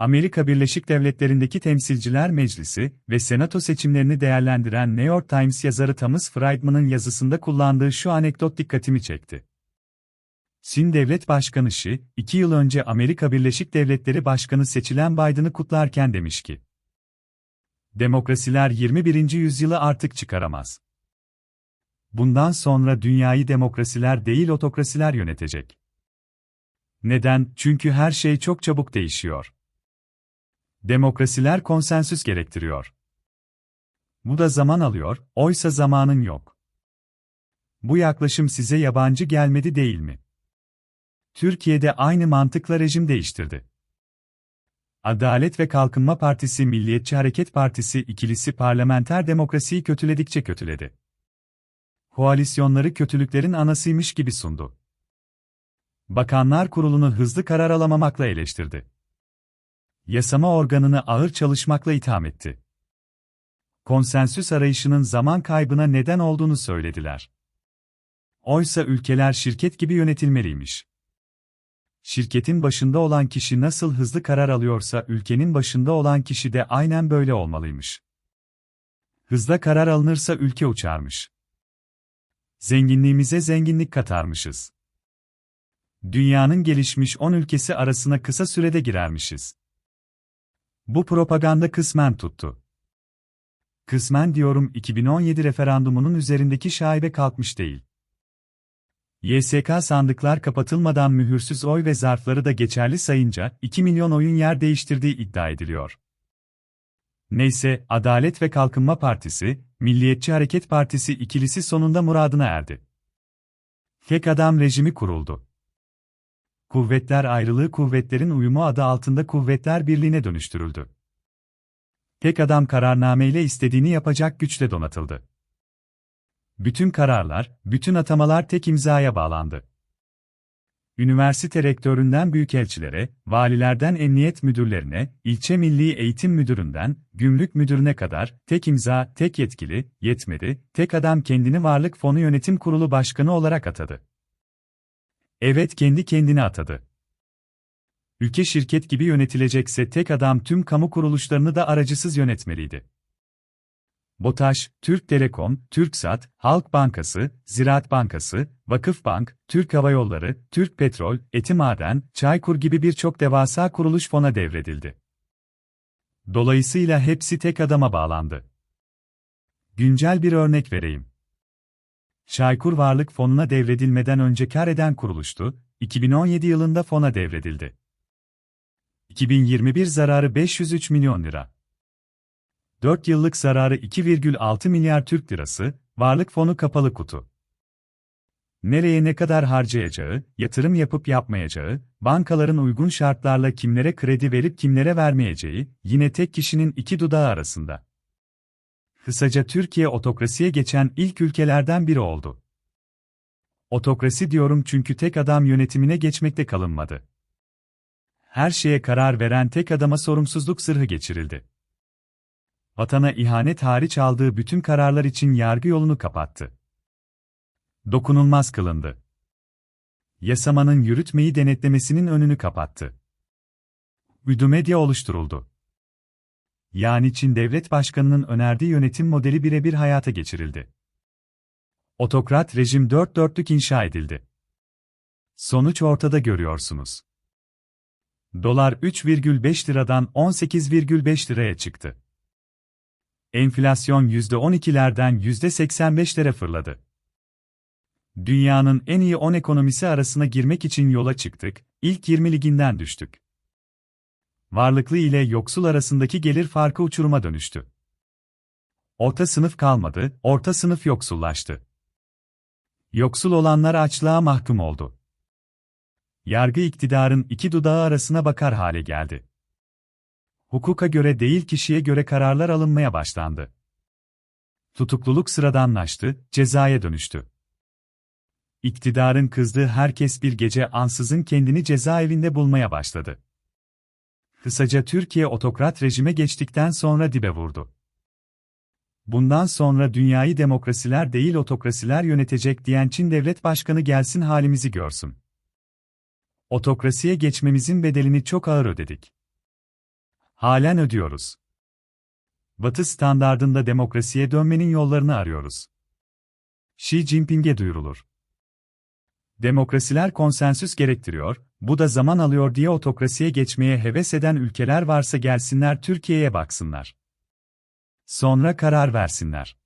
Amerika Birleşik Devletleri'ndeki Temsilciler Meclisi ve Senato seçimlerini değerlendiren New York Times yazarı Thomas Friedman'ın yazısında kullandığı şu anekdot dikkatimi çekti. Çin Devlet Başkanı Xi, iki yıl önce Amerika Birleşik Devletleri Başkanı seçilen Biden'ı kutlarken demiş ki, Demokrasiler 21. yüzyılı artık çıkaramaz. Bundan sonra dünyayı demokrasiler değil otokrasiler yönetecek. Neden? Çünkü her şey çok çabuk değişiyor. Demokrasiler konsensüs gerektiriyor. Bu da zaman alıyor, oysa zamanın yok. Bu yaklaşım size yabancı gelmedi değil mi? Türkiye'de aynı mantıkla rejim değiştirdi. Adalet ve Kalkınma Partisi Milliyetçi Hareket Partisi ikilisi parlamenter demokrasiyi kötüledikçe kötüledi. Koalisyonları kötülüklerin anasıymış gibi sundu. Bakanlar Kurulu'nu hızlı karar alamamakla eleştirdi. Yasama organını ağır çalışmakla itham etti. Konsensüs arayışının zaman kaybına neden olduğunu söylediler. Oysa ülkeler şirket gibi yönetilmeliymiş. Şirketin başında olan kişi nasıl hızlı karar alıyorsa ülkenin başında olan kişi de aynen böyle olmalıymış. Hızla karar alınırsa ülke uçarmış. Zenginliğimize zenginlik katarmışız. Dünyanın gelişmiş 10 ülkesi arasına kısa sürede girermişiz. Bu propaganda kısmen tuttu. Kısmen diyorum 2017 referandumunun üzerindeki şaibe kalkmış değil. YSK sandıklar kapatılmadan mühürsüz oy ve zarfları da geçerli sayınca 2 milyon oyun yer değiştirdiği iddia ediliyor. Neyse, Adalet ve Kalkınma Partisi, Milliyetçi Hareket Partisi ikilisi sonunda muradına erdi. Tek adam rejimi kuruldu. Kuvvetler ayrılığı kuvvetlerin uyumu adı altında Kuvvetler Birliği'ne dönüştürüldü. Tek adam kararnameyle istediğini yapacak güçle donatıldı. Bütün kararlar, bütün atamalar tek imzaya bağlandı. Üniversite rektöründen büyükelçilere, valilerden emniyet müdürlerine, ilçe milli eğitim müdüründen, gümrük müdürüne kadar, tek imza, tek yetkili, yetmedi, tek adam kendini Varlık Fonu Yönetim Kurulu Başkanı olarak atadı. Evet kendi kendini atadı. Ülke şirket gibi yönetilecekse tek adam tüm kamu kuruluşlarını da aracısız yönetmeliydi. BOTAŞ, Türk Telekom, TürkSat, Halk Bankası, Ziraat Bankası, Vakıfbank, Türk Hava Yolları, Türk Petrol, Etimaden, Çaykur gibi birçok devasa kuruluş fona devredildi. Dolayısıyla hepsi tek adama bağlandı. Güncel bir örnek vereyim. Çaykur Varlık Fonu'na devredilmeden önce kar eden kuruluştu, 2017 yılında fona devredildi. 2021 zararı 503 milyon lira. 4 yıllık zararı 2,6 milyar Türk lirası, varlık fonu kapalı kutu. Nereye ne kadar harcayacağı, yatırım yapıp yapmayacağı, bankaların uygun şartlarla kimlere kredi verip kimlere vermeyeceği, yine tek kişinin iki dudağı arasında. Kısaca Türkiye otokrasiye geçen ilk ülkelerden biri oldu. Otokrasi diyorum çünkü tek adam yönetimine geçmekte kalınmadı. Her şeye karar veren tek adama sorumsuzluk sırrı geçirildi vatana ihanet hariç aldığı bütün kararlar için yargı yolunu kapattı. Dokunulmaz kılındı. Yasamanın yürütmeyi denetlemesinin önünü kapattı. Üdü medya oluşturuldu. Yani Çin Devlet Başkanı'nın önerdiği yönetim modeli birebir hayata geçirildi. Otokrat rejim dört dörtlük inşa edildi. Sonuç ortada görüyorsunuz. Dolar 3,5 liradan 18,5 liraya çıktı. Enflasyon %12'lerden %85'lere fırladı. Dünyanın en iyi 10 ekonomisi arasına girmek için yola çıktık, ilk 20 liginden düştük. Varlıklı ile yoksul arasındaki gelir farkı uçuruma dönüştü. Orta sınıf kalmadı, orta sınıf yoksullaştı. Yoksul olanlar açlığa mahkum oldu. Yargı iktidarın iki dudağı arasına bakar hale geldi hukuka göre değil kişiye göre kararlar alınmaya başlandı. Tutukluluk sıradanlaştı, cezaya dönüştü. İktidarın kızdığı herkes bir gece ansızın kendini cezaevinde bulmaya başladı. Kısaca Türkiye otokrat rejime geçtikten sonra dibe vurdu. Bundan sonra dünyayı demokrasiler değil otokrasiler yönetecek diyen Çin devlet başkanı gelsin halimizi görsün. Otokrasiye geçmemizin bedelini çok ağır ödedik. Halen ödüyoruz. Batı standardında demokrasiye dönmenin yollarını arıyoruz. Xi Jinping'e duyurulur. Demokrasiler konsensüs gerektiriyor, bu da zaman alıyor diye otokrasiye geçmeye heves eden ülkeler varsa gelsinler Türkiye'ye baksınlar. Sonra karar versinler.